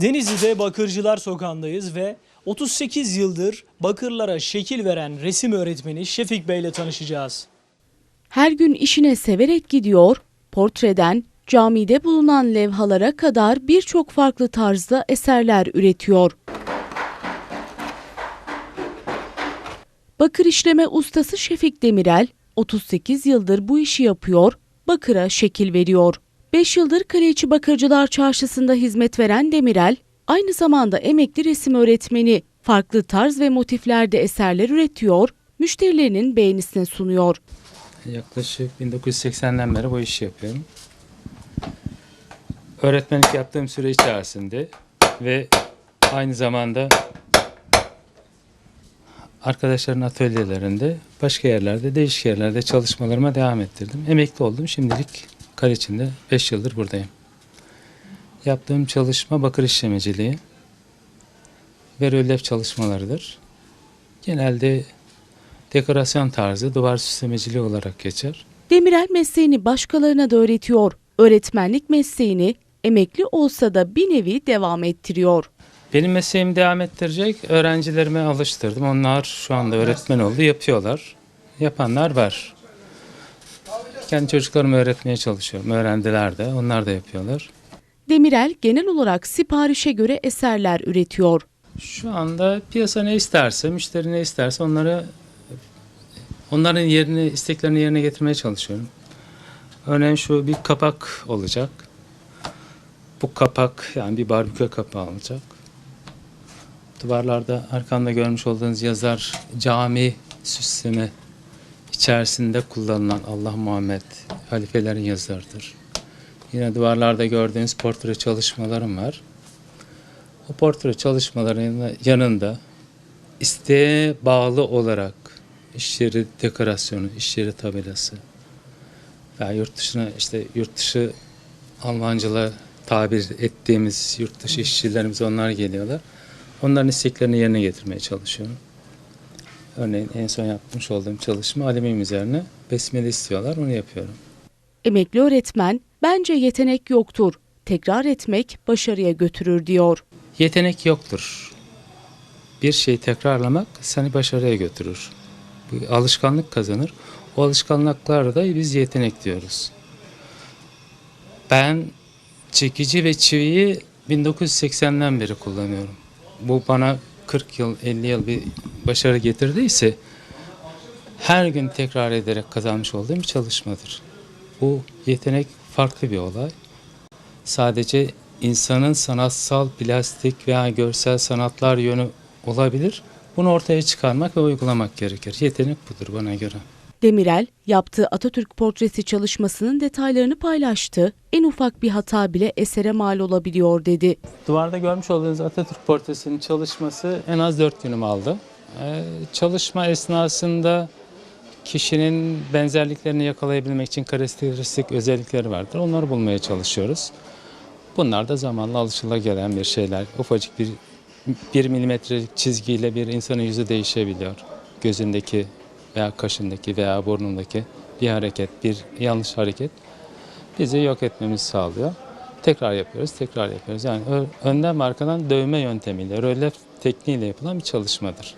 Denizli'de Bakırcılar Sokağı'ndayız ve 38 yıldır bakırlara şekil veren resim öğretmeni Şefik Bey ile tanışacağız. Her gün işine severek gidiyor, portreden camide bulunan levhalara kadar birçok farklı tarzda eserler üretiyor. Bakır işleme ustası Şefik Demirel 38 yıldır bu işi yapıyor, bakıra şekil veriyor. 5 yıldır Kaleci Bakırcılar Çarşısı'nda hizmet veren Demirel, aynı zamanda emekli resim öğretmeni, farklı tarz ve motiflerde eserler üretiyor, müşterilerinin beğenisine sunuyor. Yaklaşık 1980'den beri bu işi yapıyorum. Öğretmenlik yaptığım süre içerisinde ve aynı zamanda arkadaşların atölyelerinde başka yerlerde, değişik yerlerde çalışmalarıma devam ettirdim. Emekli oldum. Şimdilik Kaleçin'de 5 yıldır buradayım. Yaptığım çalışma bakır işlemeciliği ve rölyef çalışmalarıdır. Genelde dekorasyon tarzı duvar süslemeciliği olarak geçer. Demirel mesleğini başkalarına da öğretiyor. Öğretmenlik mesleğini emekli olsa da bir nevi devam ettiriyor. Benim mesleğimi devam ettirecek öğrencilerime alıştırdım. Onlar şu anda öğretmen oldu, yapıyorlar. Yapanlar var. Kendi çocuklarımı öğretmeye çalışıyorum. Öğrendiler de, onlar da yapıyorlar. Demirel genel olarak siparişe göre eserler üretiyor. Şu anda piyasa ne isterse, müşteri ne isterse onları onların yerini, isteklerini yerine getirmeye çalışıyorum. Örneğin şu bir kapak olacak. Bu kapak yani bir barbekü kapağı olacak. Duvarlarda arkamda görmüş olduğunuz yazar cami süsleme içerisinde kullanılan Allah Muhammed halifelerin yazarıdır. Yine duvarlarda gördüğünüz portre çalışmalarım var. O portre çalışmalarının yanında isteğe bağlı olarak iş dekorasyonu, iş yeri tabelası veya yurt dışına işte yurt dışı Almancıla tabir ettiğimiz yurt dışı işçilerimiz onlar geliyorlar. Onların isteklerini yerine getirmeye çalışıyorum. Örneğin en son yapmış olduğum çalışma alüminyum üzerine besmele istiyorlar, onu yapıyorum. Emekli öğretmen bence yetenek yoktur. Tekrar etmek başarıya götürür diyor. Yetenek yoktur. Bir şeyi tekrarlamak seni başarıya götürür. Bir alışkanlık kazanır. O alışkanlıklara da biz yetenek diyoruz. Ben çekici ve çiviyi 1980'den beri kullanıyorum. Bu bana 40 yıl, 50 yıl bir başarı getirdiyse her gün tekrar ederek kazanmış olduğum bir çalışmadır. Bu yetenek farklı bir olay sadece insanın sanatsal, plastik veya görsel sanatlar yönü olabilir. Bunu ortaya çıkarmak ve uygulamak gerekir. Yetenek budur bana göre. Demirel yaptığı Atatürk portresi çalışmasının detaylarını paylaştı. En ufak bir hata bile esere mal olabiliyor dedi. Duvarda görmüş olduğunuz Atatürk portresinin çalışması en az 4 günüm aldı. Ee, çalışma esnasında kişinin benzerliklerini yakalayabilmek için karakteristik özellikleri vardır. Onları bulmaya çalışıyoruz. Bunlar da zamanla alışılagelen bir şeyler. Ufacık bir bir milimetrelik çizgiyle bir insanın yüzü değişebiliyor. Gözündeki veya kaşındaki veya burnundaki bir hareket, bir yanlış hareket bizi yok etmemizi sağlıyor. Tekrar yapıyoruz, tekrar yapıyoruz. Yani önden arkadan dövme yöntemiyle, rölyef tekniğiyle yapılan bir çalışmadır.